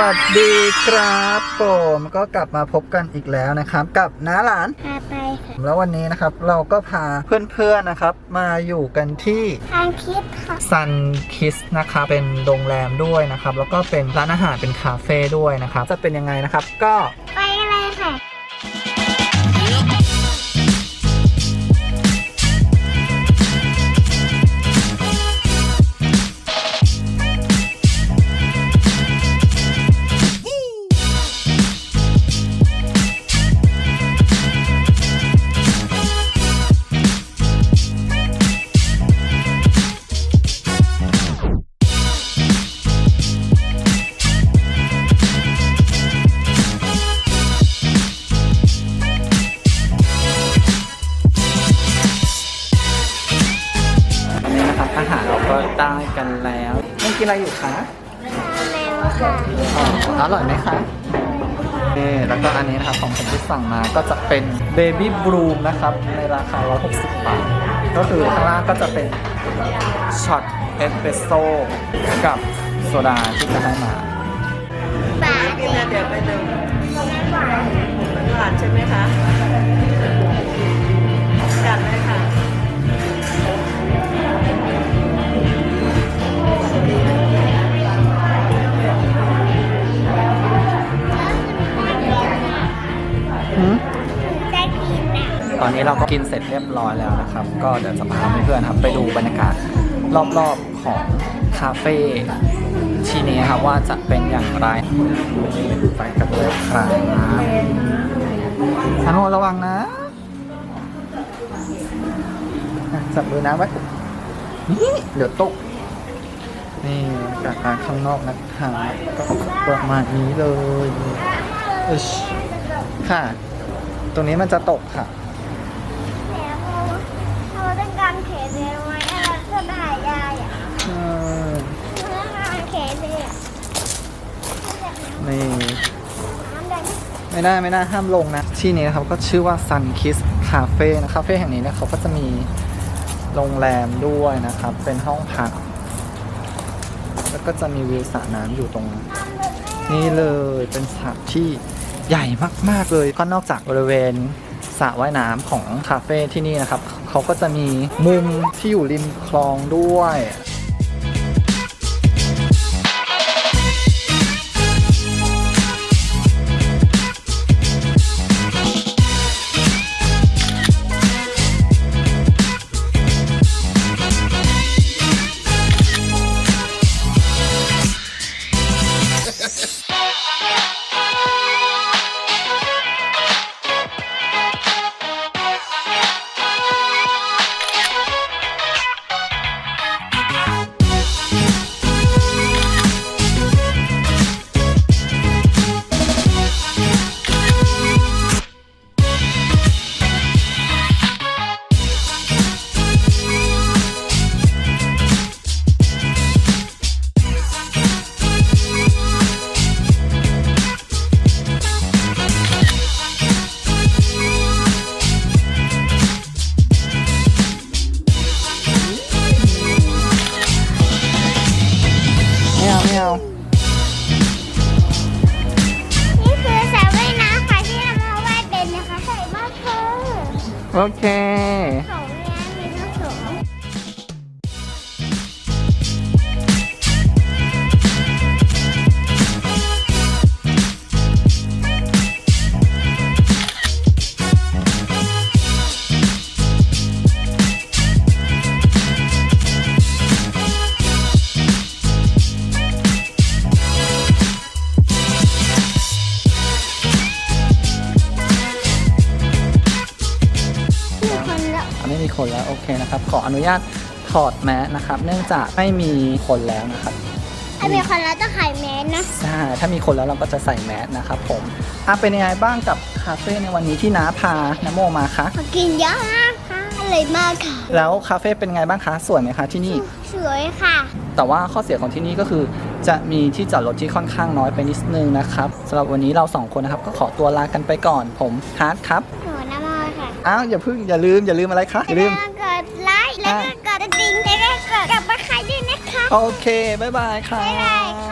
วัสดีครับผมก็กลับมาพบกันอีกแล้วนะครับ กับน้าหลานพาไปค่ะแล้ววันนี้นะครับเราก็พาเพื่อนๆนะครับ มาอยู่กันที่ทางคิดค่ะซันคิสนะครับเป็นโรงแรมด้วยนะครับ แล้วก็เป็นร้านอาหารเป็นคาเฟ่ด้วยนะครับ จะเป็นยังไงนะครับ ก็ไป แล้วนี่กินอะไรอยู่คะแมวค่ะอ๋ออร่อยไหมคะนี่แล้วก็อันนี้นะครับของผมที่สั่งมาก็จะเป็นเบบี้บลูมนะครับ ในราคา 160 บาท ก็คือข้างล่างก็จะเป็นช็อตเอสเปรสโซ่กับโซดาที่จะให้มาบาทกินแล้วเดี๋ยวไปดูหวานใช่ไหมคะ ตอนนี้เราก็กินเสร็จเรียบร้อยแล้วนะครับ ก็เดี๋ยวจะพาเพื่อนๆครับไปดูบรรยากาศรอบๆของคาเฟ่ที่นี้ครับว่าจะเป็นอย่างไรไปกันเลยครับฮันโนระวังนะจับมือนะไว้นี่เดี๋ยวตกนี่จากร้านข้างนอกนะคะก็ประมาณนี้เลยอึค่ะ ตรงนี้มันจะตกค่ะ เขตเลยไหมเราจะถ่ายยายอะอืมเราต้องการเขตเลยอะนี่ น้ำแดงไม่ได้ไม่ได้ห้ามลงนะ ที่นี้นะครับก็ชื่อว่า Sun Kiss Cafe นะคาเฟ่แห่งนี้เนี่ยเขาก็จะมีโรงแรมด้วยนะครับ เป็นห้องพัก แล้วก็จะมีวิวสระน้ำอยู่ตรงนี้เลยเป็นสระที่ใหญ่มาก ๆ เลย ก็นอกจากบริเวณ สระว่ายน้ำของคาเฟ่ที่นี่นะครับ เขาก็จะมีมุมที่อยู่ริมคลองด้วย โอเค มีคนแล้วโอเคนะครับ ขออนุญาตถอดแมสนะครับ เนื่องจากไม่มีคนแล้วนะครับ ถ้ามีคนแล้วต้องขายแมสนะ ใช่ ถ้ามีคนแล้วเราก็จะใส่แมสนะครับผมอะเป็นยังไงบ้างกับคาเฟ่ในวันนี้ที่น้าพาน้าโมมาคะ ขอกินเยอะมากค่ะอร่อยมากค่ะ แล้วคาเฟ่เป็นไงบ้างคะสวยไหมคะที่นี่ สวยค่ะ แต่ว่าข้อเสียของที่นี่ก็คือ จะมีที่จอดรถที่ค่อนข้างน้อยไปนิดนึงนะครับสำหรับวันนี้เราสองคนนะครับก็ขอตัวลากันไปก่อน ผมฮาร์ดครับหนูน้ำม อค่ะอ้าวอย่าเพิ่งอย่าลืมอย่าลืมอะไรคะอย่าลืมแล้วก็กดไลค์แล้วก็กดกระดิ่งแล้วก็กดกลับมาใครด้วยนะคะ โอเค บ๊ายบายค่ะ บ๊ายบาย